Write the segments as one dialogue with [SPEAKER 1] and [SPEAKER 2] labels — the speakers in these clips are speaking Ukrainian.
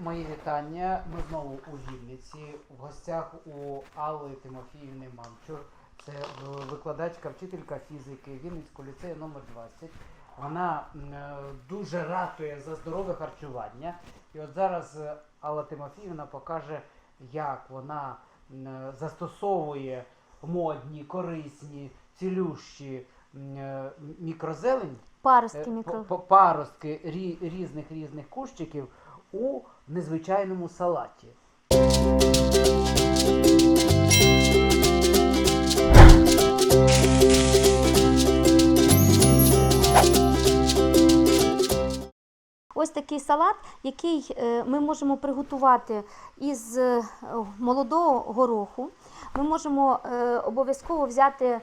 [SPEAKER 1] Мої вітання. Ми знову у Вінниці. В гостях у Алли Тимофіївни Мамчур. Це викладачка, вчителька фізики Вінницького ліцею номер 20. Вона е, дуже ратує за здорове харчування. І от зараз е, Алла Тимофіївна покаже, як вона е, застосовує модні, корисні, цілющі мікрозелень
[SPEAKER 2] Паростки мікро.
[SPEAKER 1] паростки різних різних кущиків у незвичайному салаті.
[SPEAKER 2] Ось такий салат, який е, ми можемо приготувати із е, молодого гороху. Ми можемо е, обов'язково взяти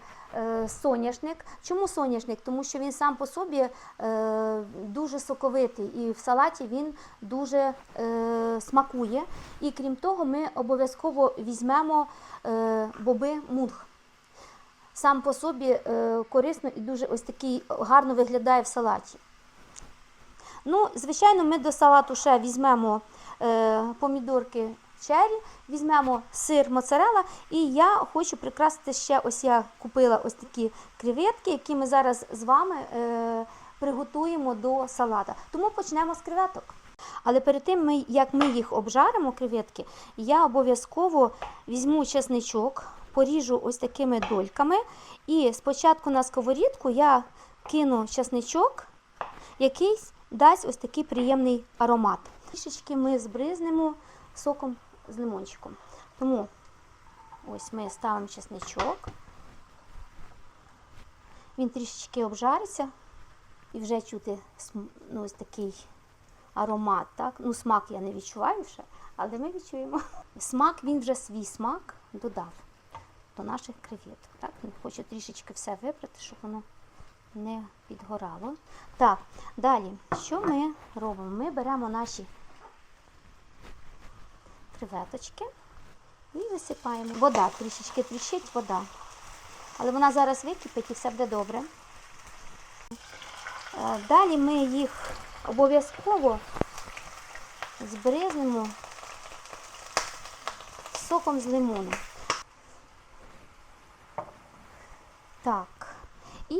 [SPEAKER 2] соняшник. Чому соняшник? Тому що він сам по собі е, дуже соковитий і в салаті він дуже е, смакує. І крім того, ми обов'язково візьмемо е, боби мунг. Сам по собі е, корисно і дуже ось такий гарно виглядає в салаті. Ну, звичайно, ми до салату ще візьмемо е, помідорки чері, візьмемо сир моцарелла, і я хочу прикрасити ще ось я купила ось такі креветки, які ми зараз з вами е, приготуємо до салата. Тому почнемо з креветок. Але перед тим, ми, як ми їх обжаримо, креветки, я обов'язково візьму чесничок, поріжу ось такими дольками. І спочатку на сковорідку я кину чесничок, який дасть ось такий приємний аромат. Трішечки ми збризнемо соком з лимончиком. Тому ось ми ставимо чесничок. Він трішечки обжариться і вже чути ну, ось такий аромат. Так? Ну, смак я не відчуваю ще, але ми відчуємо. Смак, він вже свій смак додав до наших креветок. Так? Хочу трішечки все вибрати, щоб воно не підгорало. Так, далі, що ми робимо? Ми беремо наші креветочки і висипаємо. Вода трішечки тріщить, вода. Але вона зараз википить і все буде добре. Е, Далі ми їх обов'язково збризнемо соком з лимону. Так. І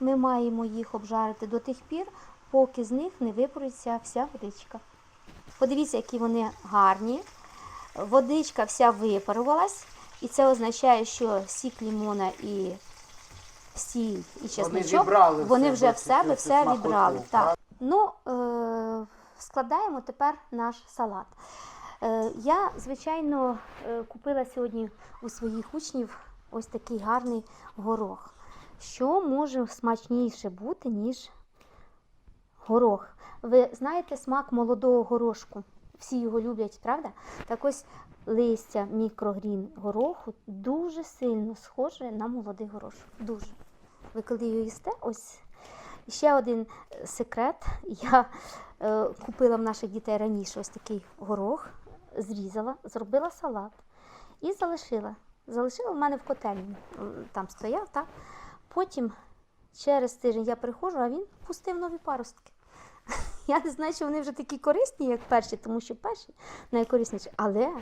[SPEAKER 2] ми маємо їх обжарити до тих пір, поки з них не випарується вся водичка. Подивіться, які вони гарні. Водичка вся випарувалась, і це означає, що сік лімона і сіль і чесничок,
[SPEAKER 1] вібрали в
[SPEAKER 2] вони вже в себе все
[SPEAKER 1] так?
[SPEAKER 2] Так. Ну, е- складаємо тепер наш салат. Е, я, звичайно, е, купила сьогодні у своїх учнів ось такий гарний горох. Що може смачніше бути, ніж горох? Ви знаєте смак молодого горошку? Всі його люблять, правда? Так ось листя мікрогрін гороху дуже сильно схоже на молодий горошок. Дуже. Ви коли його їсте, ось ще один е, секрет. Я е, купила в наших дітей раніше ось такий горох, зрізала, зробила салат і залишила. Залишила в мене в котельні. Там стояв, так? Потім через тиждень я приходжу, а він пустив нові паростки. Я не знаю, чи вони вже такі корисні, як перші, тому що перші найкорисніші. Але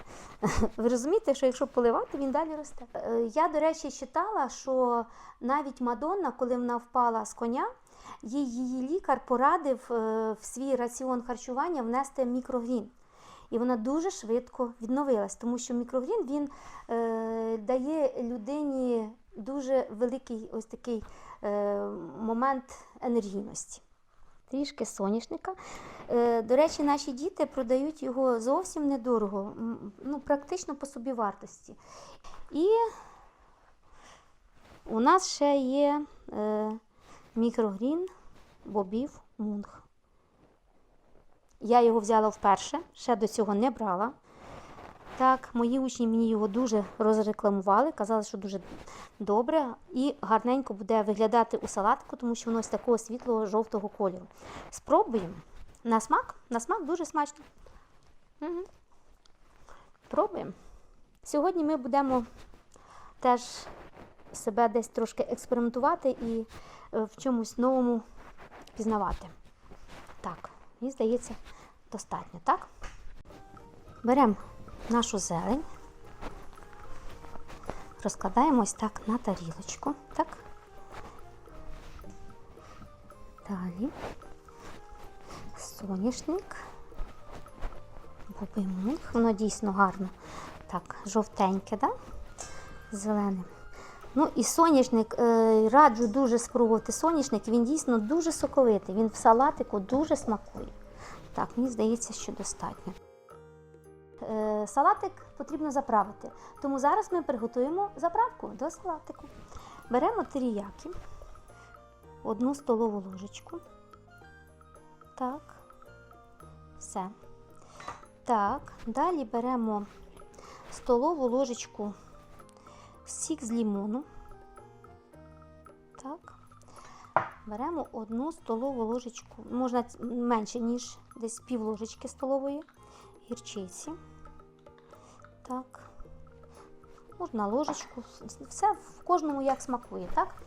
[SPEAKER 2] ви розумієте, що якщо поливати, він далі росте. Е, Я, до речі, читала, що навіть Мадонна, коли вона впала з коня, її лікар порадив е, в свій раціон харчування внести мікрогрін. І вона дуже швидко відновилась, тому що мікрогрін він е, дає людині дуже великий ось такий е, момент енергійності. Трішки соняшника. Е, до речі, наші діти продають його зовсім недорого, ну, практично по собівартості. І у нас ще є е, мікрогрін бобів мунг. Я його взяла вперше, ще до цього не брала. Так, мої учні мені його дуже розрекламували, казали, що дуже добре і гарненько буде виглядати у салатку, тому що воно з такого світлого жовтого кольору. Спробуємо. На смак, на смак дуже смачно. Угу. Пробуємо. Сьогодні ми будемо теж себе десь трошки експериментувати і е, в чомусь новому пізнавати. Так, мені здається, достатньо, так? Беремо нашу зелень, розкладаємо ось так на тарілочку. Так? Далі соняшник, бубимунг, воно дійсно гарно. Так, жовтеньке, да? зеленим. Ну і соняшник, е, раджу дуже спробувати соняшник, він дійсно дуже соковитий, він в салатику дуже смакує. Так, мені здається, що достатньо. Е, салатик потрібно заправити, тому зараз ми приготуємо заправку до салатику. Беремо теріяки, одну столову ложечку. Так, все. Так, далі беремо столову ложечку сік з лімону. Так. Беремо одну столову ложечку, можна менше, ніж десь пів ложечки столової гірчиці. Так. Можна ложечку, все в кожному як смакує, так?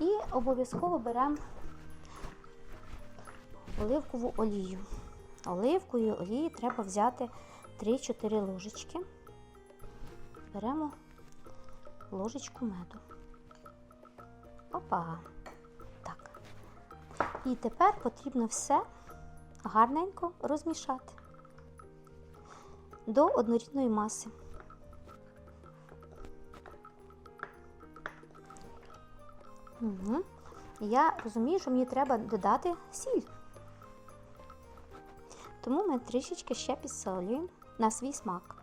[SPEAKER 2] І обов'язково беремо оливкову олію. Оливкової олії треба взяти 3-4 ложечки. Беремо ложечку меду. Опа. Так. І тепер потрібно все гарненько розмішати до однорідної маси. Угу. Я розумію, що мені треба додати сіль. Тому ми трішечки ще підсолюємо на свій смак.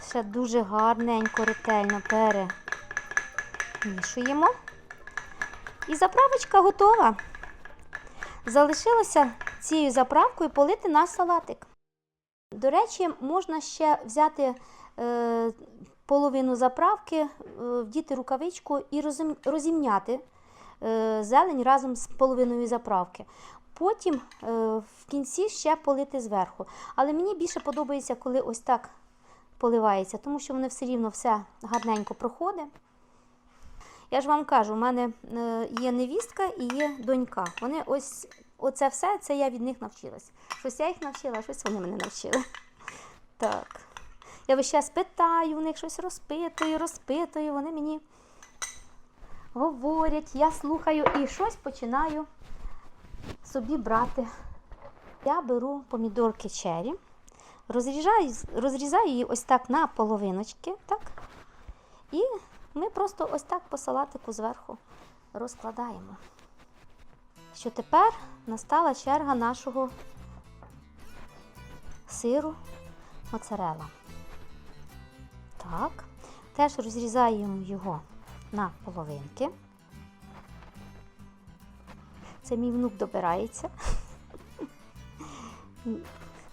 [SPEAKER 2] Все дуже гарненько, ретельно перемішуємо. І заправочка готова. Залишилося цією заправкою полити наш салатик. До речі, можна ще взяти е, половину заправки, е, вдіти рукавичку і розім- розімняти е, зелень разом з половиною заправки. Потім е, в кінці ще полити зверху. Але мені більше подобається, коли ось так поливається, тому що воно все рівно все гарненько проходить. Я ж вам кажу, у мене е, є невістка і є донька. Вони ось оце все, це я від них навчилась. Щось я їх навчила, а щось вони мене навчили. Так. Я весь час питаю, у них щось розпитую, розпитую, вони мені говорять, я слухаю і щось починаю собі брати. Я беру помідорки чері, розрізаю, розрізаю її ось так на половиночки, так? І ми просто ось так по салатику зверху розкладаємо. Що тепер настала черга нашого сиру моцарелла. Так, теж розрізаємо його на половинки. Це мій внук добирається.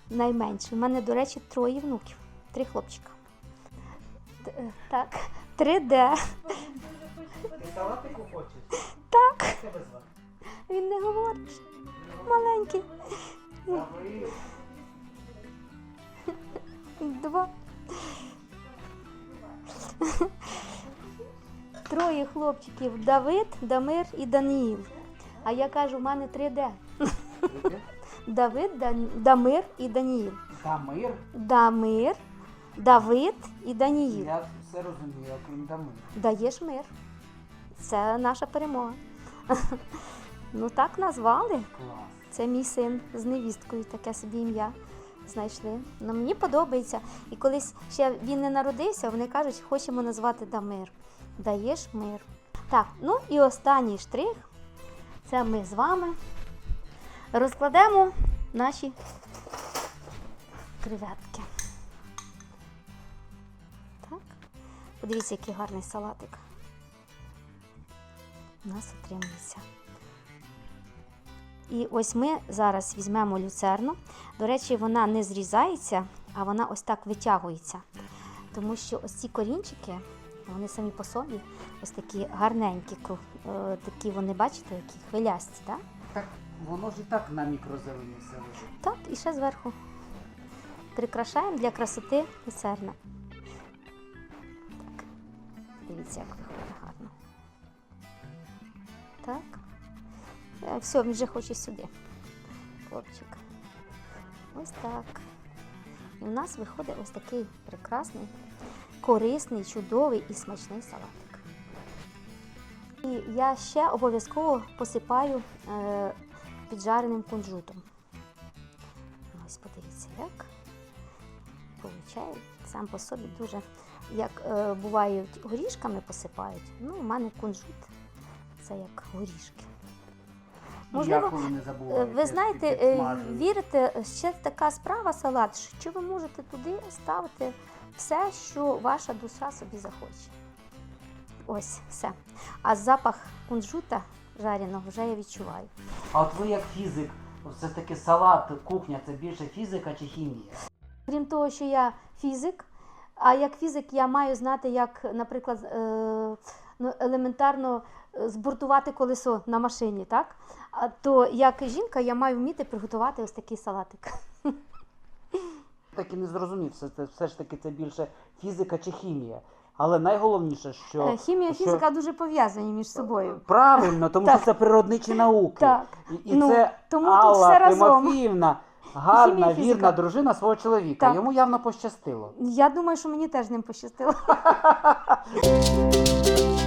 [SPEAKER 2] Найменший. У мене, до речі, троє внуків, три хлопчика. Е, Так, 3D.
[SPEAKER 1] Ти салатику хочеш?
[SPEAKER 2] Так, він не говорить. Маленький. Два. Троє хлопчиків Давид, Дамир і Даниїл. А я кажу, в мене 3D. Давид, Дан- Дамир і Даніїл.
[SPEAKER 1] Дамир.
[SPEAKER 2] Дамир, Давид і Даніїл.
[SPEAKER 1] Я все розумію, як він Дамир.
[SPEAKER 2] Даєш мир. Це наша перемога. Ну так назвали.
[SPEAKER 1] Клас.
[SPEAKER 2] Це мій син з невісткою, таке собі ім'я знайшли. Ну, мені подобається. І колись ще він не народився, вони кажуть, хочемо назвати Дамир. Даєш мир. Так, ну і останній штрих. Це ми з вами розкладемо наші креветки. Так. Подивіться, який гарний салатик. У нас отримується. І ось ми зараз візьмемо люцерну. До речі, вона не зрізається, а вона ось так витягується. Тому що ось ці корінчики, вони самі по собі ось такі гарненькі, е, такі вони, бачите, які хвилясті. Так?
[SPEAKER 1] Так воно ж і так на мікрозелені все лежить.
[SPEAKER 2] так, і ще зверху прикрашаємо для красоти люцерна. Так. Дивіться, як виходить гарно. Так. Е, Все, він вже хоче сюди. хлопчик. Ось так. І у нас виходить ось такий прекрасний, корисний, чудовий і смачний салатик. І я ще обов'язково посипаю е, піджареним кунжутом. Ось подивіться, як получає сам по собі дуже, як е, бувають горішками посипають. Ну, у мене кунжут це як горішки. Можливо,
[SPEAKER 1] Як ви не
[SPEAKER 2] Е, Ви знаєте, е, вірите, ще така справа салат, що ви можете туди ставити все, що ваша душа собі захоче. Ось все. А запах кунжута жареного вже я відчуваю.
[SPEAKER 1] А от ви як фізик, все-таки салат, кухня це більше фізика чи хімія?
[SPEAKER 2] Крім того, що я фізик, а як фізик я маю знати, як, наприклад, е, ну, елементарно е, збуртувати колесо на машині, так? А то як жінка я маю вміти приготувати ось такий салатик.
[SPEAKER 1] Так і не зрозумів, все, це все ж таки це більше фізика чи хімія. Але найголовніше, що
[SPEAKER 2] Е, Хімія і
[SPEAKER 1] що-
[SPEAKER 2] фізика дуже пов'язані між собою.
[SPEAKER 1] правильно, тому
[SPEAKER 2] Так.
[SPEAKER 1] що це природничі науки.
[SPEAKER 2] Так.
[SPEAKER 1] І, і
[SPEAKER 2] Ну,
[SPEAKER 1] це
[SPEAKER 2] тому тут
[SPEAKER 1] Алла
[SPEAKER 2] все разом.
[SPEAKER 1] Тимофіївна, гарна,
[SPEAKER 2] Хімія фізика.
[SPEAKER 1] вірна дружина свого чоловіка.
[SPEAKER 2] Так.
[SPEAKER 1] Йому явно пощастило.
[SPEAKER 2] Я думаю, що мені теж ним пощастило.